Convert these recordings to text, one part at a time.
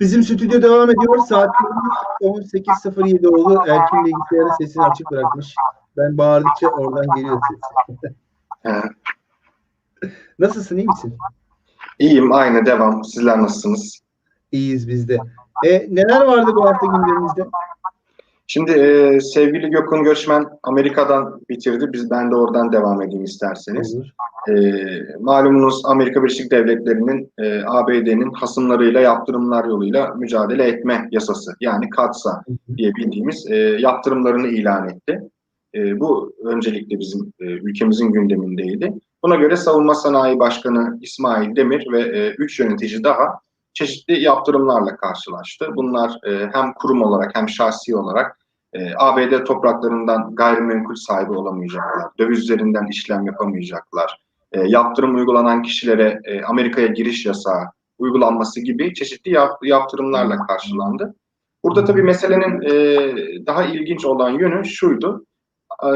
Bizim stüdyo devam ediyor. Saatlerimiz 18.07 oldu. Erkin bilgisayarın sesini açık bırakmış. Ben bağırdıkça oradan geliyor ses. Nasılsın? iyi misin? İyiyim, aynı devam. Sizler nasılsınız? İyiyiz biz de. E, neler vardı bu hafta gündemimizde? Şimdi e, sevgili Gökhan Göçmen Amerika'dan bitirdi. Biz ben de oradan devam edeyim isterseniz. E, malumunuz Amerika Birleşik Devletleri'nin e, ABD'nin hasımlarıyla yaptırımlar yoluyla mücadele etme yasası yani KATSA diye bildiğimiz e, yaptırımlarını ilan etti. E, bu öncelikle bizim e, ülkemizin gündemindeydi. Buna göre Savunma Sanayi Başkanı İsmail Demir ve e, üç yönetici daha çeşitli yaptırımlarla karşılaştı. Bunlar e, hem kurum olarak hem şahsi olarak e, ABD topraklarından gayrimenkul sahibi olamayacaklar, dövizlerinden işlem yapamayacaklar, e, yaptırım uygulanan kişilere e, Amerika'ya giriş yasağı uygulanması gibi çeşitli yap, yaptırımlarla karşılandı. Burada tabii meselenin e, daha ilginç olan yönü şuydu. E,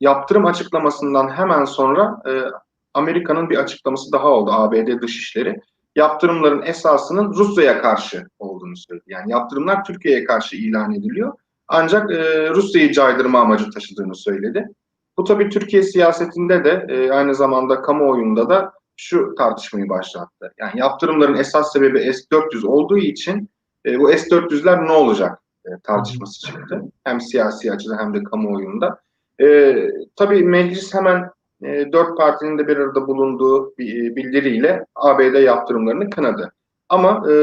yaptırım açıklamasından hemen sonra e, Amerika'nın bir açıklaması daha oldu ABD Dışişleri. Yaptırımların esasının Rusya'ya karşı olduğunu söyledi. Yani yaptırımlar Türkiye'ye karşı ilan ediliyor. Ancak e, Rusya'yı caydırma amacı taşıdığını söyledi. Bu tabii Türkiye siyasetinde de e, aynı zamanda kamuoyunda da şu tartışmayı başlattı. Yani yaptırımların esas sebebi S-400 olduğu için e, bu S-400'ler ne olacak e, tartışması çıktı. Hem siyasi açıdan hem de kamuoyunda. E, tabii meclis hemen e, dört partinin de bir arada bulunduğu bir, bildiriyle ABD yaptırımlarını kınadı. Ama e,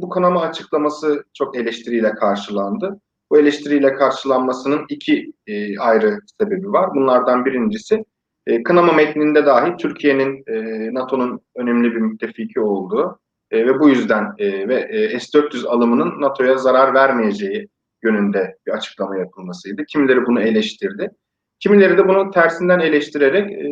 bu kanama açıklaması çok eleştiriyle karşılandı. Bu eleştiriyle karşılanmasının iki e, ayrı sebebi var. Bunlardan birincisi e, kınama metninde dahi Türkiye'nin e, NATO'nun önemli bir müttefiki olduğu e, ve bu yüzden e, ve e, S-400 alımının NATO'ya zarar vermeyeceği yönünde bir açıklama yapılmasıydı. Kimileri bunu eleştirdi. Kimileri de bunu tersinden eleştirerek e,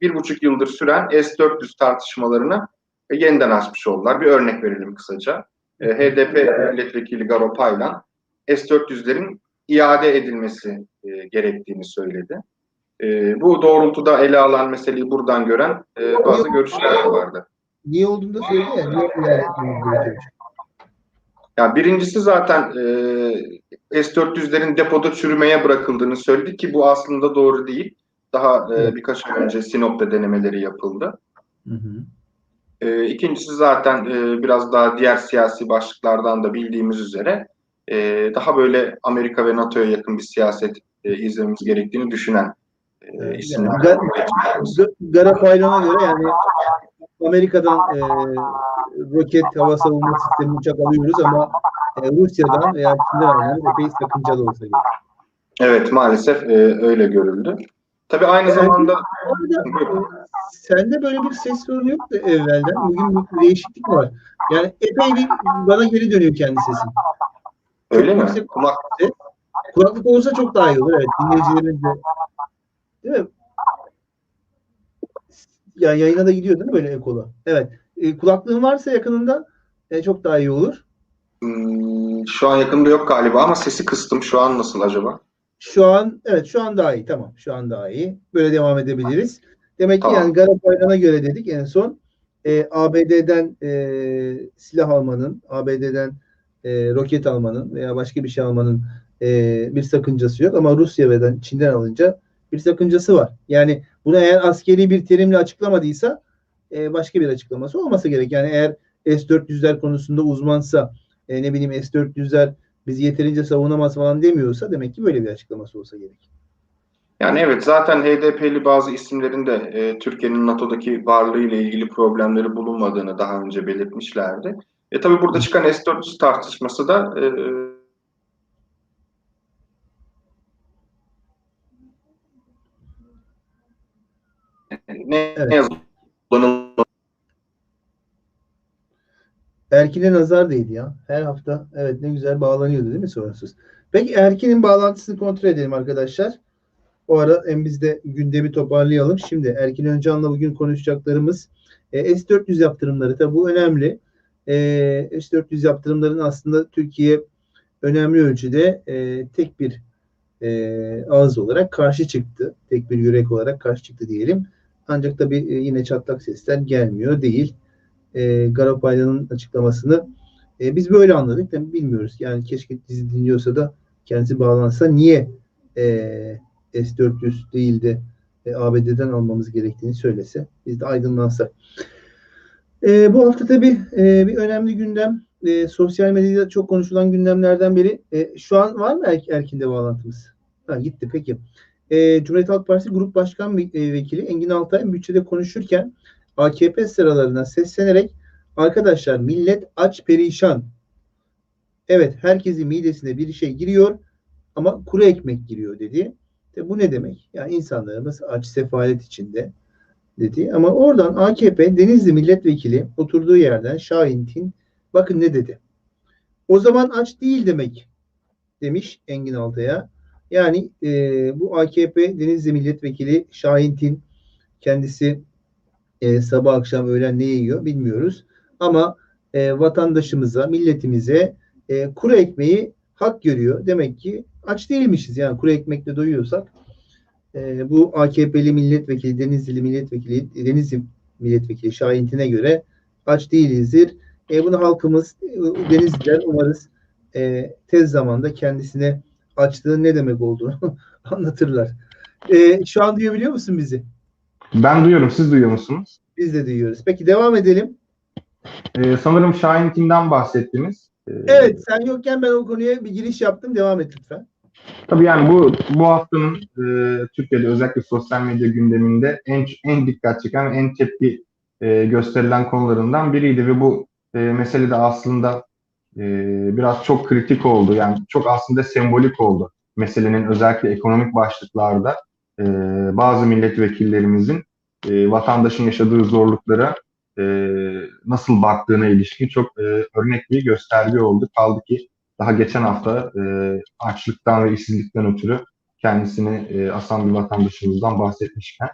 bir buçuk yıldır süren S-400 tartışmalarını e, yeniden açmış oldular. Bir örnek verelim kısaca. E, HDP milletvekili Garo Paylan S-400'lerin iade edilmesi e, gerektiğini söyledi. E, bu doğrultuda ele alan meseleyi buradan gören e, bazı görüşler vardı. Niye olduğunu da söyledi ya. Niye? Yani birincisi zaten e, S-400'lerin depoda çürümeye bırakıldığını söyledi ki bu aslında doğru değil. Daha e, birkaç ay önce Sinop'ta denemeleri yapıldı. Hı hı. E, ikincisi zaten e, biraz daha diğer siyasi başlıklardan da bildiğimiz üzere e, daha böyle Amerika ve NATO'ya yakın bir siyaset e, izlememiz gerektiğini düşünen e, isimler. Yani, Gar- Garapaylan'a göre yani Amerika'dan e, roket hava savunma sistemi uçak alıyoruz ama e, Rusya'dan veya Çin'den almamız epey sakıncalı olsa gerek. Evet maalesef e, öyle görüldü. Tabii aynı zamanda arada, e, sende böyle bir ses sorunu yok da evvelden. Bugün bir değişiklik var. Yani epey bir bana geri dönüyor kendi sesin. öyle mi? yüksek- Kulak Kulaklık olursa çok daha iyi olur. Evet dinleyicilerimiz de. Değil mi? Ya yayına da gidiyor değil mi böyle ekola? Evet. E, kulaklığın varsa yakınında e, çok daha iyi olur. Hmm, şu an yakında yok galiba ama sesi kıstım. Şu an nasıl acaba? Şu an evet şu an daha iyi. Tamam. Şu an daha iyi. Böyle devam edebiliriz. Demek ki Tamam. yani Garabaylan'a göre dedik en son e, ABD'den e, silah almanın, ABD'den e, roket almanın veya başka bir şey almanın e, bir sakıncası yok ama Rusya ve Çin'den alınca bir sakıncası var. Yani bunu eğer askeri bir terimle açıklamadıysa e, başka bir açıklaması olması gerek. Yani eğer S-400'ler konusunda uzmansa e, ne bileyim S-400'ler bizi yeterince savunamaz falan demiyorsa demek ki böyle bir açıklaması olsa gerek. Yani evet zaten HDP'li bazı isimlerin de e, Türkiye'nin NATO'daki varlığıyla ilgili problemleri bulunmadığını daha önce belirtmişlerdi. E tabii burada çıkan S-400 tartışması da e, ne, Evet. ne yazık Erkin'e nazar değdi ya. Her hafta evet ne güzel bağlanıyordu değil mi sorunsuz. Peki Erkin'in bağlantısını kontrol edelim arkadaşlar. O ara hem biz de gündemi toparlayalım. Şimdi Erkin Öncan'la bugün konuşacaklarımız e, S-400 yaptırımları. Tabii bu önemli. E, S-400 yaptırımların aslında Türkiye önemli ölçüde e, tek bir e, ağız olarak karşı çıktı. Tek bir yürek olarak karşı çıktı diyelim. Ancak tabii e, yine çatlak sesler gelmiyor değil. E, Garapaylan'ın açıklamasını E, biz böyle anladık. Tabii bilmiyoruz. Yani keşke dizi dinliyorsa da kendisi bağlansa niye e, S-400 değil de e, ABD'den almamız gerektiğini söylese. Biz de aydınlansak. E, bu hafta tabii e, bir önemli gündem. E, sosyal medyada çok konuşulan gündemlerden biri. E, şu an var mı er, Erkin'de bağlantımız? Ha, gitti peki. E, Cumhuriyet Halk Partisi Grup Başkan e, Vekili Engin Altay bütçede konuşurken AKP sıralarına seslenerek arkadaşlar millet aç perişan. Evet herkesin midesine bir şey giriyor ama kuru ekmek giriyor dedi. De bu ne demek? Yani insanlarımız aç sefalet içinde dedi. Ama oradan AKP Denizli milletvekili oturduğu yerden Şahin Tin bakın ne dedi. O zaman aç değil demek demiş Engin Altay'a. Yani e, bu AKP Denizli milletvekili Şahin Tin kendisi e, sabah akşam öğlen ne yiyor bilmiyoruz. Ama e, vatandaşımıza, milletimize e, kuru ekmeği hak görüyor. Demek ki aç değilmişiz. Yani kuru ekmekle doyuyorsak e, bu AKP'li milletvekili, Denizli milletvekili, Denizli milletvekili Şahintin'e göre aç değilizdir. E, bunu halkımız, Denizliler umarız e, tez zamanda kendisine açlığın ne demek olduğunu anlatırlar. E, şu an duyabiliyor musun bizi? Ben duyuyorum. Siz duyuyor musunuz? Biz de duyuyoruz. Peki devam edelim. Ee, sanırım Şahin Tim'den bahsettiniz. Ee, Evet sen yokken ben o konuya bir giriş yaptım. Devam et lütfen. Tabii yani bu bu haftanın e, Türkiye'de özellikle sosyal medya gündeminde en en dikkat çeken, en tepki e, gösterilen konularından biriydi ve bu e, mesele de aslında e, biraz çok kritik oldu. Yani çok aslında sembolik oldu. Meselenin özellikle ekonomik başlıklarda e, bazı milletvekillerimizin e, vatandaşın yaşadığı zorluklara e, nasıl baktığına ilişkin çok e, örnek bir gösterge oldu. Kaldı ki daha geçen hafta e, açlıktan ve işsizlikten ötürü kendisini e, asan bir vatandaşımızdan bahsetmişken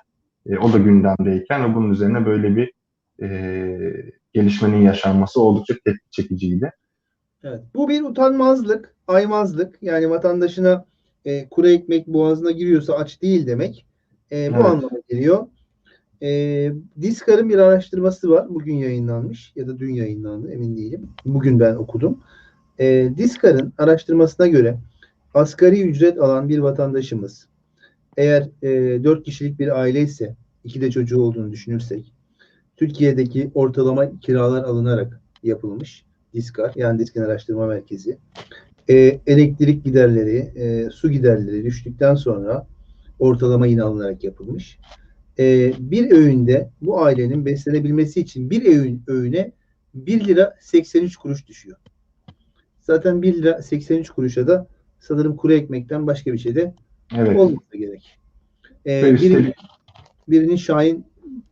e, o da gündemdeyken ve bunun üzerine böyle bir e, gelişmenin yaşanması oldukça tepki çekiciydi. Evet. Bu bir utanmazlık, aymazlık. Yani vatandaşına e, kuru ekmek boğazına giriyorsa aç değil demek. E, bu Evet. anlama geliyor. E, Diskar'ın bir araştırması var. Bugün yayınlanmış ya da dün yayınlandı emin değilim. Bugün ben okudum. E, Diskar'ın araştırmasına göre asgari ücret alan bir vatandaşımız eğer e, 4 kişilik bir aile ise iki de çocuğu olduğunu düşünürsek Türkiye'deki ortalama kiralar alınarak yapılmış. Diskar yani Diskin Araştırma Merkezi. E, elektrik giderleri, e, su giderleri düştükten sonra ortalama yine alınarak yapılmış. E, bir öğünde bu ailenin beslenebilmesi için bir öğün, öğüne 1 lira 83 kuruş düşüyor. Zaten 1 lira 83 kuruşa da sanırım kuru ekmekten başka bir şey de Evet. olmasa gerek. E, Ve biri- üstelik birinin Şahin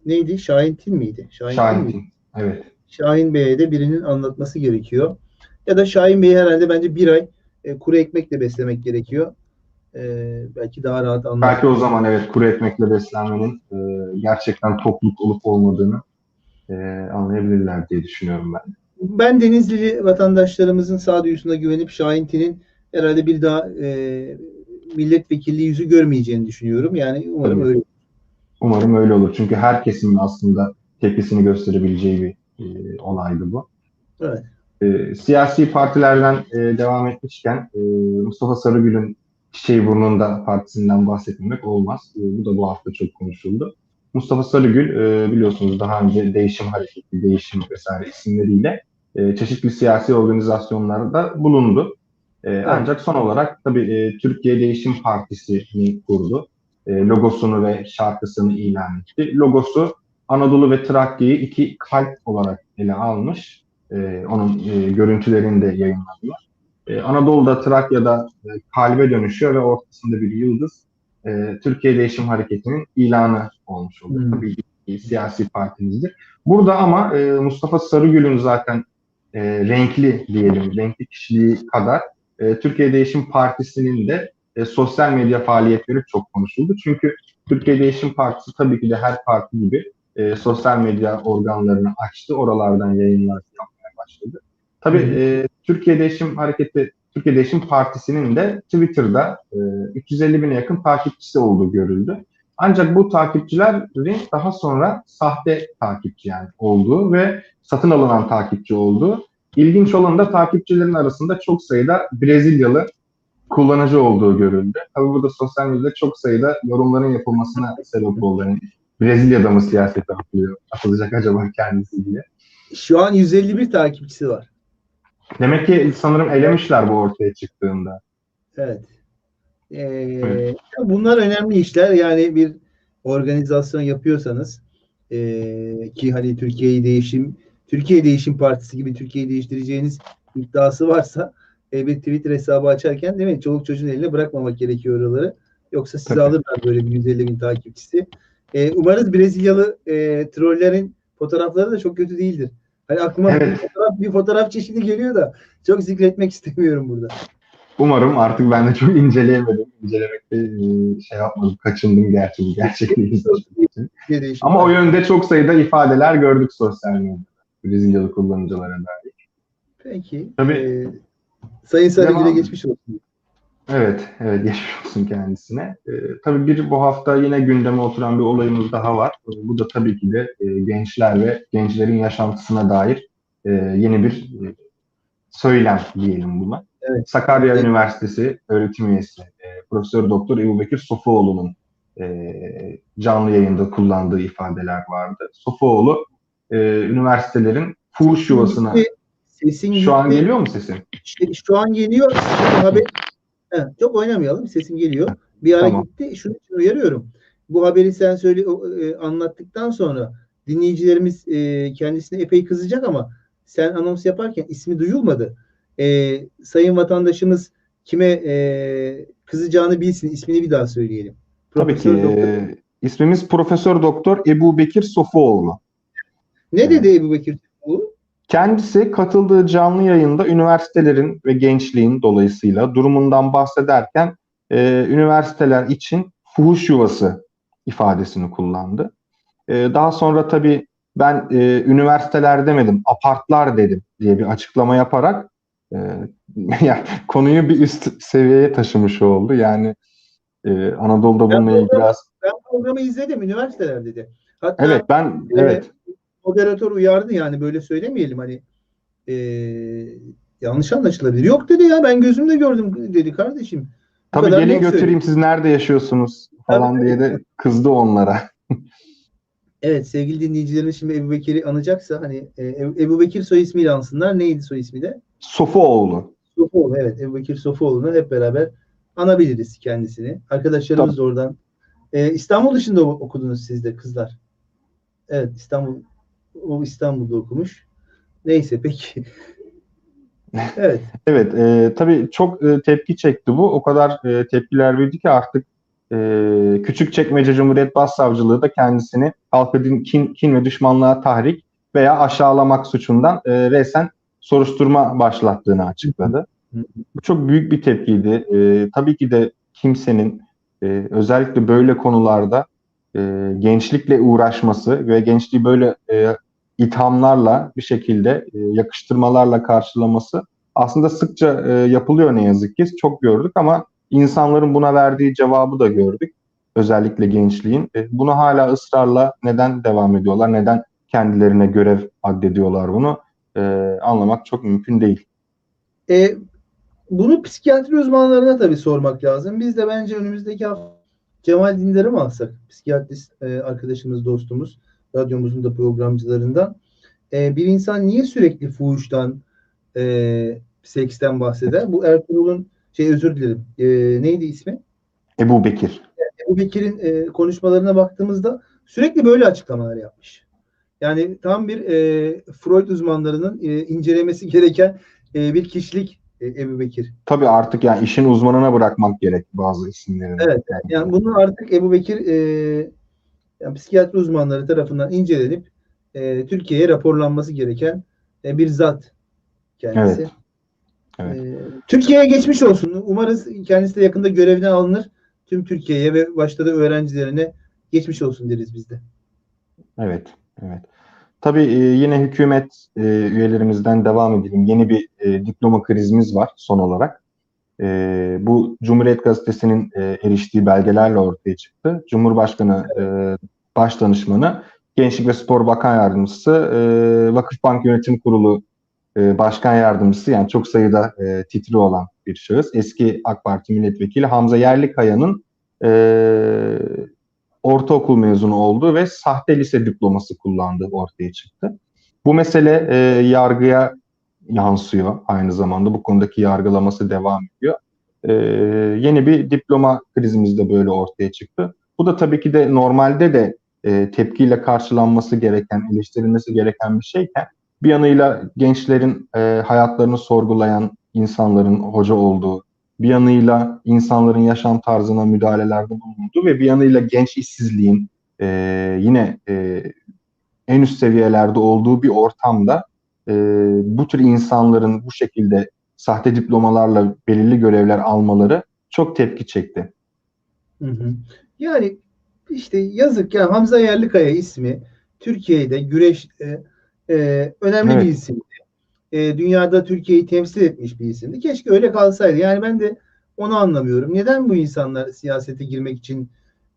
neydi? Şahin Tin miydi? Şahin, Tin Şahin? Tim. Evet. Şahin Bey'e de birinin anlatması gerekiyor. Ya da Şahin Bey'i herhalde bence bir ay e, kuru ekmekle beslemek gerekiyor. E, belki daha rahat anlar. Belki o zaman evet kuru ekmekle beslenmenin e, gerçekten topluluk olup olmadığını e, anlayabilirler diye düşünüyorum ben. Ben Denizlili vatandaşlarımızın sağduyusuna güvenip Şahin Tin'in herhalde bir daha e, milletvekilliği yüzü görmeyeceğini düşünüyorum. Yani umarım Tabii. öyle. Umarım öyle olur. Çünkü herkesin aslında tepkisini gösterebileceği bir e, olaydı bu. Evet. E, siyasi partilerden e, devam etmişken e, Mustafa Sarıgül'ün Çiçeği Burnunda partisinden bahsetmemek olmaz. E, bu da bu hafta çok konuşuldu. Mustafa Sarıgül e, biliyorsunuz daha önce Değişim Hareketi, Değişim vesaire isimleriyle e, çeşitli siyasi organizasyonlarda bulundu. E, Ancak son olarak tabii e, Türkiye Değişim Partisi'ni kurdu. E, logosunu ve şarkısını ilan etti. Logosu Anadolu ve Trakya'yı iki kalp olarak ele almış. E, onun e, görüntülerini de yayınladılar. E, Anadolu'da, Trakya'da e, kalbe dönüşüyor ve ortasında bir yıldız. E, Türkiye Değişim Hareketi'nin ilanı olmuş oluyor. Hmm. Tabii bir siyasi partimizdir. Burada ama e, Mustafa Sarıgül'ün zaten e, renkli diyelim, renkli kişiliği kadar e, Türkiye Değişim Partisi'nin de e, sosyal medya faaliyetleri çok konuşuldu. Çünkü Türkiye Değişim Partisi tabii ki de her parti gibi e, sosyal medya organlarını açtı. Oralardan yayınlar yapmaya başladı. Tabii e, Türkiye Değişim Hareketi, Türkiye Değişim Partisi'nin de Twitter'da e, 350 bine yakın takipçisi olduğu görüldü. Ancak bu takipçilerin daha sonra sahte takipçi yani olduğu ve satın alınan takipçi olduğu ilginç olan da takipçilerin arasında çok sayıda Brezilyalı kullanıcı olduğu görüldü. Tabii burada sosyal medyada çok sayıda yorumların yapılmasına sebep oldu. Yani Brezilya'da mı siyasete atılıyor, atılacak acaba kendisi diye. Şu an 151 takipçisi var. Demek ki sanırım elemişler bu ortaya çıktığında. Evet. Ee, Evet. Bunlar önemli işler. Yani bir organizasyon yapıyorsanız ee, ki hani Türkiye'yi değişim Türkiye Değişim Partisi gibi Türkiye'yi değiştireceğiniz iddiası varsa e, bir Twitter hesabı açarken değil mi? Çoluk çocuğun eline bırakmamak gerekiyor oraları. Yoksa sizi Tabii. alırlar böyle bir 150 bin takipçisi. E, umarız Brezilyalı e, trollerin fotoğrafları da çok kötü değildir. Hani aklıma Evet. bir, fotoğraf, bir fotoğraf çeşidi geliyor da çok zikretmek istemiyorum burada. Umarım artık ben de çok inceleyemedim. İncelemekte e, şey yapmadım, kaçındım gerçi bu gerçekliği Ama o yönde çok sayıda ifadeler gördük sosyal medyada. Brezilyalı kullanıcılara dair. Peki. Tabii. Ee, Sayın Sarıgül'e geçmiş olsun. Evet, evet geçmiş olsun kendisine. Ee, tabii bir bu hafta yine gündeme oturan bir olayımız daha var. Ee, Bu da tabii ki de e, gençler ve gençlerin yaşantısına dair e, yeni bir e, söylem diyelim buna. Evet. Sakarya Evet. Üniversitesi öğretim üyesi e, Profesör Doktor Ebu Bekir Sofuoğlu'nun e, canlı yayında kullandığı ifadeler vardı. Sofuoğlu e, üniversitelerin fuhuş yuvasına Sesin şu an geliyor mu sesim? Şu, şu an geliyor. Haber... Heh, çok oynamayalım. Sesim geliyor. Bir ara Tamam. gitti. Şunu için uyarıyorum. Bu haberi sen söyle e, anlattıktan sonra dinleyicilerimiz e, kendisine epey kızacak ama sen anons yaparken ismi duyulmadı. E, sayın vatandaşımız kime e, kızacağını bilsin. İsmini bir daha söyleyelim. Tabii ki. Doktor- e, ismimiz Profesör Doktor Ebu Bekir Sofuoğlu. Ne dedi Ebu Bekir? Kendisi katıldığı canlı yayında üniversitelerin ve gençliğin dolayısıyla durumundan bahsederken e, üniversiteler için fuhuş yuvası ifadesini kullandı. E, daha sonra tabii ben e, üniversiteler demedim, apartlar dedim diye bir açıklama yaparak e, yani konuyu bir üst seviyeye taşımış oldu. Yani e, Anadolu'da bununla ilgili biraz... Ben programı izledim. Üniversiteler dedi. Hatta Evet ben, evet. Moderatör uyardı yani böyle söylemeyelim hani e, yanlış anlaşılabilir. Yok dedi ya ben gözümle gördüm dedi kardeşim. Bu Tabii gelin götüreyim söylüyor. siz nerede yaşıyorsunuz falan Tabii, diye de kızdı onlara. Evet sevgili dinleyicilerimiz şimdi Ebu Bekir'i anacaksa hani e, Ebu Bekir soy ismiyle ansınlar. Neydi soy ismi de? Sofuoğlu. Sofuoğlu evet Ebu Bekir Sofuoğlu'nu hep beraber anabiliriz kendisini. Arkadaşlarımız da oradan. E, İstanbul dışında okudunuz siz de kızlar. Evet İstanbul o İstanbul'da okumuş. Neyse peki. Evet. Evet, e, tabii çok e, tepki çekti bu. O kadar e, tepkiler verdi ki artık e, Küçükçekmece Cumhuriyet Başsavcılığı da kendisini halka din, kin, kin ve düşmanlığa tahrik veya aşağılamak suçundan e, resen soruşturma başlattığını açıkladı. Bu çok büyük bir tepkiydi. E, tabii ki de kimsenin e, özellikle böyle konularda e, gençlikle uğraşması ve gençliği böyle e, ithamlarla bir şekilde e, yakıştırmalarla karşılaması aslında sıkça e, yapılıyor ne yazık ki. Çok gördük ama insanların buna verdiği cevabı da gördük. Özellikle gençliğin. E, bunu hala ısrarla neden devam ediyorlar? Neden kendilerine görev addediyorlar bunu? E, anlamak çok mümkün değil. E, bunu psikiyatri uzmanlarına tabii sormak lazım. Biz de bence önümüzdeki hafta Cemal Dindar'ı mı alsak? Psikiyatrist e, arkadaşımız, dostumuz, radyomuzun da programcılarından. E, bir insan niye sürekli fuhuştan, e, seksten bahseder? Bu Ertuğrul'un, şey özür dilerim, e, neydi ismi? Ebu Bekir. Ebu Bekir'in e, konuşmalarına baktığımızda sürekli böyle açıklamalar yapmış. Yani tam bir e, Freud uzmanlarının e, incelemesi gereken e, bir kişilik e, Ebu Bekir. Tabii artık yani işin uzmanına bırakmak gerek bazı isimlerini. Evet, Yani bunun artık Ebu Bekir e, yani psikiyatri uzmanları tarafından incelenip e, Türkiye'ye raporlanması gereken e, bir zat kendisi. Evet. Evet. E, Türkiye'ye geçmiş olsun. Umarız kendisi de yakında görevden alınır. Tüm Türkiye'ye ve başta da öğrencilerine geçmiş olsun deriz biz de. Evet, evet. Tabii e, yine hükümet e, üyelerimizden devam edelim. Yeni bir e, diploma krizimiz var son olarak. Bu Cumhuriyet Gazetesi'nin eriştiği belgelerle ortaya çıktı. Cumhurbaşkanı Başdanışmanı, Gençlik ve Spor Bakan Yardımcısı, Vakıfbank Yönetim Kurulu başkan yardımcısı yani çok sayıda titri olan bir şahıs. Eski AK Parti milletvekili Hamza Yerlikaya'nın ortaokul mezunu olduğu ve sahte lise diploması kullandığı ortaya çıktı. Bu mesele e, yargıya yansıyor aynı zamanda. Bu konudaki yargılaması devam ediyor. E, yeni bir diploma krizimiz de böyle ortaya çıktı. Bu da tabii ki de normalde de e, tepkiyle karşılanması gereken, eleştirilmesi gereken bir şeyken bir yanıyla gençlerin e, hayatlarını sorgulayan insanların hoca olduğu, bir yanıyla insanların yaşam tarzına müdahalelerde bulunduğu ve bir yanıyla genç işsizliğin e, yine e, en üst seviyelerde olduğu bir ortamda e, bu tür insanların bu şekilde sahte diplomalarla belirli görevler almaları çok tepki çekti. Hı hı. Yani işte yazık ya Hamza Yerlikaya ismi Türkiye'de güreşte e, önemli Evet. bir isimdi. E, dünyada Türkiye'yi temsil etmiş bir isimdi. Keşke öyle kalsaydı. Yani ben de onu anlamıyorum. Neden bu insanlar siyasete girmek için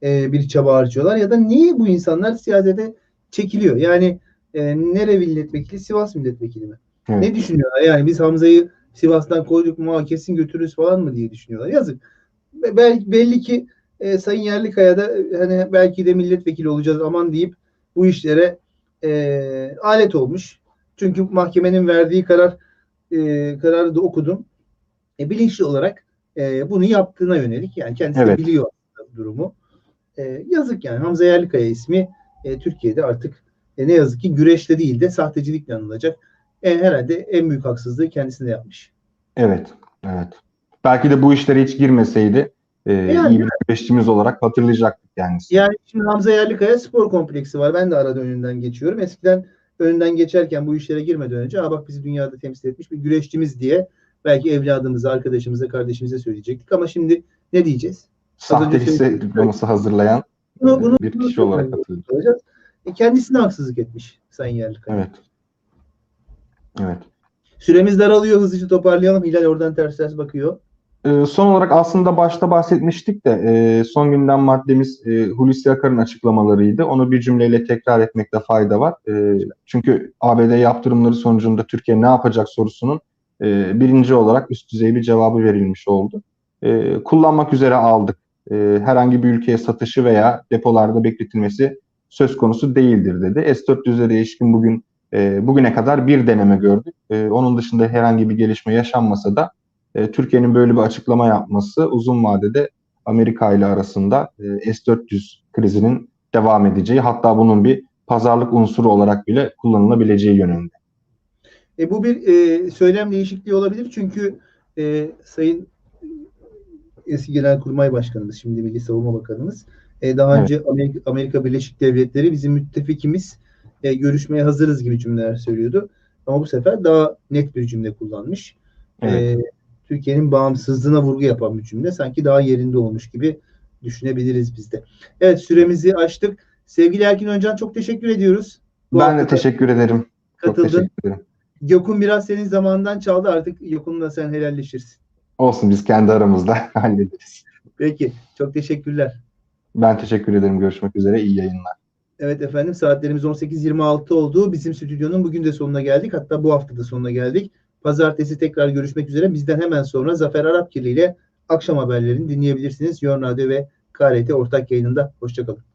e, bir çaba harcıyorlar ya da niye bu insanlar siyasete çekiliyor? Yani e, nere milletvekili? Sivas milletvekili mi? Evet. Ne düşünüyorlar? Yani biz Hamza'yı Sivas'tan koyduk mu kesin götürürüz falan mı diye düşünüyorlar. Yazık. Be- Belki belli ki e, Sayın Yerlikaya da e, hani belki de milletvekili olacağız aman deyip bu işlere e, alet olmuş. Çünkü mahkemenin verdiği karar e, kararı da okudum. E, bilinçli olarak e, bunu yaptığına yönelik yani kendisi de Evet. biliyor aslında durumu. E, yazık yani Hamza Yerlikaya ismi e, Türkiye'de artık e, ne yazık ki güreşte değil de sahtecilikle anılacak. E, herhalde en büyük haksızlığı kendisine yapmış. Evet, evet. Belki de bu işlere hiç girmeseydi e, Yani- iyi bir güreşçimiz olarak hatırlayacaktık kendisini. Yani şimdi Hamza Yerlikaya spor kompleksi var. Ben de arada önünden geçiyorum. Eskiden önünden geçerken bu işlere girmeden önce Aa bak bizi dünyada temsil etmiş bir güreşçimiz diye belki evladımıza, arkadaşımıza, kardeşimize söyleyecektik. Ama şimdi ne diyeceğiz? Sahte lise söylediğim- diploması hazırlayan Bunu, bunu, bir bunu kişi çok olarak olacağız. E, kendisine haksızlık etmiş Sayın Yerlikaya. Evet. Evet. Süremiz daralıyor. Hızlıca toparlayalım. Hilal oradan ters ters bakıyor. Ee, son olarak aslında başta bahsetmiştik de e, son gündem maddemiz e, Hulusi Akar'ın açıklamalarıydı. Onu bir cümleyle tekrar etmekte fayda var. E, çünkü ABD yaptırımları sonucunda Türkiye ne yapacak sorusunun e, birinci olarak üst düzey bir cevabı verilmiş oldu. E, kullanmak üzere aldık. E, herhangi bir ülkeye satışı veya depolarda bekletilmesi söz konusu değildir dedi. S-400'lere ilişkin bugün e, bugüne kadar bir deneme gördük. E, onun dışında herhangi bir gelişme yaşanmasa da e, Türkiye'nin böyle bir açıklama yapması uzun vadede Amerika ile arasında e, S-400 krizinin devam edeceği hatta bunun bir pazarlık unsuru olarak bile kullanılabileceği yönünde. E, bu bir e, söylem değişikliği olabilir çünkü e, Sayın eski Genelkurmay Başkanımız, şimdi Milli Savunma Bakanımız e, daha Evet. önce Amerika, Amerika Birleşik Devletleri bizim müttefikimiz e, görüşmeye hazırız gibi cümleler söylüyordu. Ama bu sefer daha net bir cümle kullanmış. Evet. E, Türkiye'nin bağımsızlığına vurgu yapan bir cümle. Sanki daha yerinde olmuş gibi düşünebiliriz biz de. Evet süremizi açtık. Sevgili Erkin Öncan çok teşekkür ediyoruz. Bu ben de teşekkür ederim. Çok katıldın. teşekkür ederim. Gökün biraz senin zamanından çaldı artık Gökün'le sen helalleşirsin. Olsun biz kendi aramızda hallederiz. Peki çok teşekkürler. Ben teşekkür ederim. Görüşmek üzere. İyi yayınlar. Evet efendim saatlerimiz 18.26 oldu. Bizim stüdyonun bugün de sonuna geldik. Hatta bu hafta da sonuna geldik. Pazartesi tekrar görüşmek üzere. Bizden hemen sonra Zafer Arapkirli ile akşam haberlerini dinleyebilirsiniz. Yornade ve KRT ortak yayınında. Hoşçakalın.